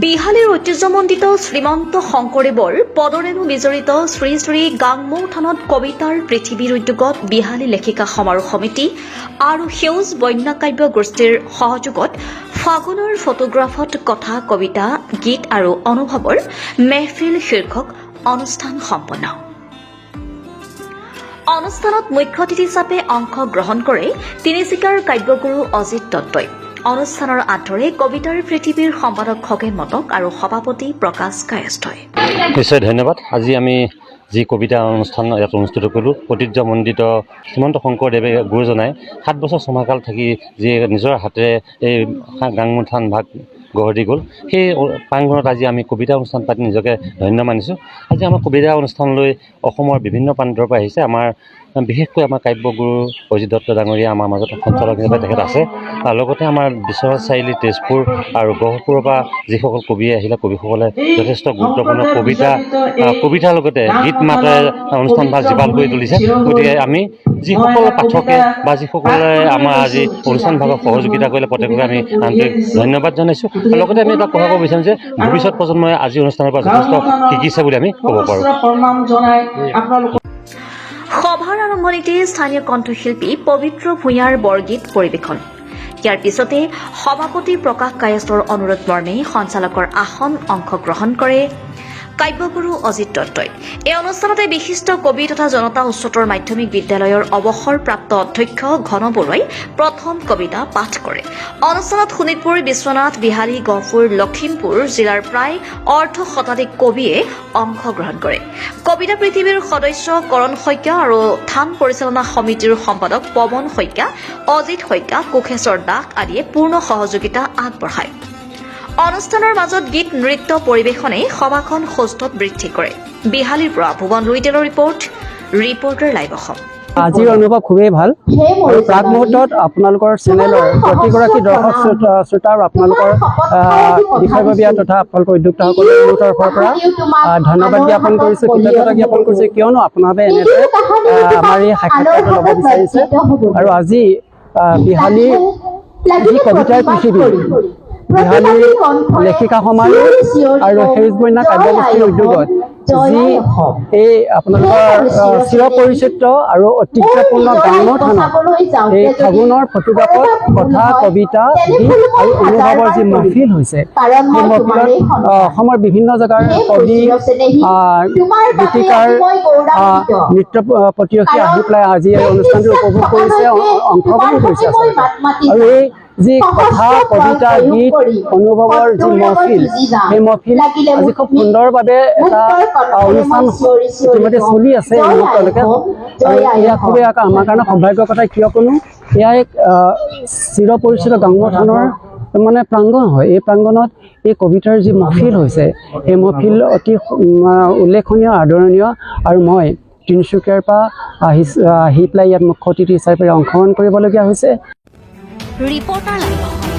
বিহালীৰ ঐতিহ্যমণ্ডিত শ্ৰীমন্ত শংকৰদেৱৰ পদৰেণু বিজড়িত শ্ৰী শ্ৰী গাংমৌ থানত কবিতাৰ পৃথিৱীৰ উদ্যোগত বিহালী লেখিকা সমাৰোহ সমিতি আৰু সেউজ বন্যকাব্য গোষ্ঠীৰ সহযোগত ফাগুনৰ ফটোগ্ৰাফত কথা কবিতা গীত আৰু অনুভৱৰ মেহফিল শীৰ্ষক অনুষ্ঠান সম্পন্ন। অনুষ্ঠানত মুখ্য অতিথি হিচাপে অংশগ্ৰহণ কৰে তিনিচুকীয়াৰ কাব্যগুৰু অজিত দত্তই। অনুষ্ঠানৰ আঁতৰে কবিতাৰ পৃথিৱীৰ সম্পাদক খগেন মটক আৰু সভাপতি প্ৰকাশ কায়স্থই। নিশ্চয় ধন্যবাদ। আজি আমি যি কবিতা অনুষ্ঠান ইয়াত অনুষ্ঠিত কৰিলোঁ ঐতিহ্যমণ্ডিত শ্ৰীমন্ত শংকৰদেৱে গুৰুজনাই সাত বছৰ ছমাহকাল থাকি যি নিজৰ হাতেৰে এই গাংমু থান ভাগ গঢ় দি গ'ল সেই প্ৰাংগণত আজি আমি কবিতা অনুষ্ঠান পাতি নিজকে ধন্য মানিছোঁ। আজি আমাৰ কবিতা অনুষ্ঠানলৈ অসমৰ বিভিন্ন প্ৰান্তৰ পৰা আহিছে। আমাৰ বিশেষকৈ আমাৰ কাব্যগুৰু অজিত দত্ত ডাঙৰীয়া আমাৰ মাজত সঞ্চালক হিচাপে তেখেত আছে। আৰু লগতে আমাৰ বিশ্বনাথ চাৰিআলি, তেজপুৰ আৰু গহপুৰৰ পৰা যিসকল কবি আহিলে, কবিসকলে যথেষ্ট গুৰুত্বপূৰ্ণ কবিতা কবিতাৰ লগতে গীত মাতেৰে অনুষ্ঠান ভাগ জীপাল কৰি তুলিছে। গতিকে আমি যিসকল পাঠকে বা যিসকলে আমাৰ আজি অনুষ্ঠান ভাগত সহযোগিতা কৰিলে, প্ৰত্যেককে আমি আন্তৰিক ধন্যবাদ জনাইছোঁ। আৰু লগতে আমি এটা কথা ক'ব বিচাৰিম যে, ভৱিষ্যত প্ৰজন্মই আজি অনুষ্ঠানৰ পৰা যথেষ্ট শিকিছে বুলি আমি ক'ব পাৰোঁ। আৰম্ভণিতে স্থানীয় কণ্ঠশিল্পী পবিত্ৰ ভূঞাৰ বৰগীত পৰিৱেশন। ইয়াৰ পিছতে সভাপতি প্ৰকাশ কায়স্থৰ অনুৰোধ মৰ্মে সঞ্চালকৰ আসন অংশগ্ৰহণ কৰে। কাব্যগুৰু অজিত দত্তই। এই অনুষ্ঠানতে বিশিষ্ট কবি তথা জনতা উচ্চতৰ মাধ্যমিক বিদ্যালয়ৰ অৱসৰপ্ৰাপ্ত অধ্যক্ষ ঘন বৰুৱাই প্ৰথম কবিতা পাঠ কৰে। অনুষ্ঠানত শোণিতপুৰ, বিশ্বনাথ বিহালী গহপুৰ, লখিমপুৰ জিলাৰ প্ৰায় অৰ্ধ শতাধিক কবিয়ে অংশগ্ৰহণ কৰে। কবিতা পৃথিৱীৰ সদস্য কৰণ শইকীয়া আৰু থান পৰিচালনা সমিতিৰ সম্পাদক পৱন শইকীয়া, অজিত শইকীয়া, কোষেশ্বৰ দাস আদিয়ে পূৰ্ণ সহযোগিতা আগবঢ়ায়। অনুষ্ঠানৰ মাজত গীত নৃত্য পৰিৱেশনে সভাখন সুস্থত বৃদ্ধি কৰে। বিহালীৰ পৰা ভুৱন লুইটেলৰ ৰিপৰ্ট ৰিপৰ্টাৰ লাইভ অসম। আজিৰ অনুভৱ খুবেই ভাল। আৰু প্ৰাক মুহূৰ্তত আপোনালোকৰ চেনেলৰ প্ৰতিগৰাকী দৰ্শক শ্ৰোতা শ্ৰোতা আৰু আপোনালোকৰ বিষয়ববীয়া তথা আপোনালোকৰ উদ্যোক্তাসকলে মোৰ তৰফৰ পৰা ধন্যবাদ জ্ঞাপন কৰিছোঁ কৃতজ্ঞতা জ্ঞাপন কৰিছোঁ। কিয়নো আপোনালোকে এনেদৰে আমাৰ এই সাক্ষাৎকাৰটো ল'ব বিচাৰিছে। আৰু আজি আহ, বিহালীৰ যি কবিতাৰ পৃথিৱী বিহালীৰ লেখিকা সমাজ আৰু সেউজ বন্যা কাৰ্যসূচীৰ উদ্যোগত যি এই আপোনালোকৰ আহ, চিৰপৰিচিত আৰু ঐতিহ্যপূৰ্ণ গ্ৰাম্য থানত এই ফাগুনৰ ফটোগ্ৰাফত কথা কবিতা গীত আৰু অনুভৱৰ যি মহফিল হৈছে সেই মহফিলত অসমৰ বিভিন্ন জেগাৰ কবি গীতিকাৰ নৃত্য প্ৰতিয়সী আহি পেলাই আজি এই অনুষ্ঠানটো উপভোগ কৰিছে অংশগ্ৰহণ কৰিছে আৰু এই যি কথা কবিতা গীত অনুভৱৰ যি মহফিল সেই মহফিল আজি খুব সুন্দৰভাৱে এটা অনুষ্ঠান ইতিমধ্যে চলি আছে এই মুহূৰ্তলৈকে আৰু এয়া খুবেই এক আমাৰ কাৰণে সৌভাগ্যৰ কথা কিয়নো এয়া এক চিৰপৰিচিত থানৰ মানে প্ৰাংগণ হয়। এই প্ৰাংগণত এই কবিতাৰ যি মহফিল হৈছে সেই মহফিল অতি উল্লেখনীয় আদৰণীয়। আৰু মই তিনিচুকীয়াৰ পৰা আহি আহি পেলাই ইয়াত মুখ্য অতিথি হিচাপে অংশগ্ৰহণ কৰিবলগীয়া হৈছে। Reporter live Assam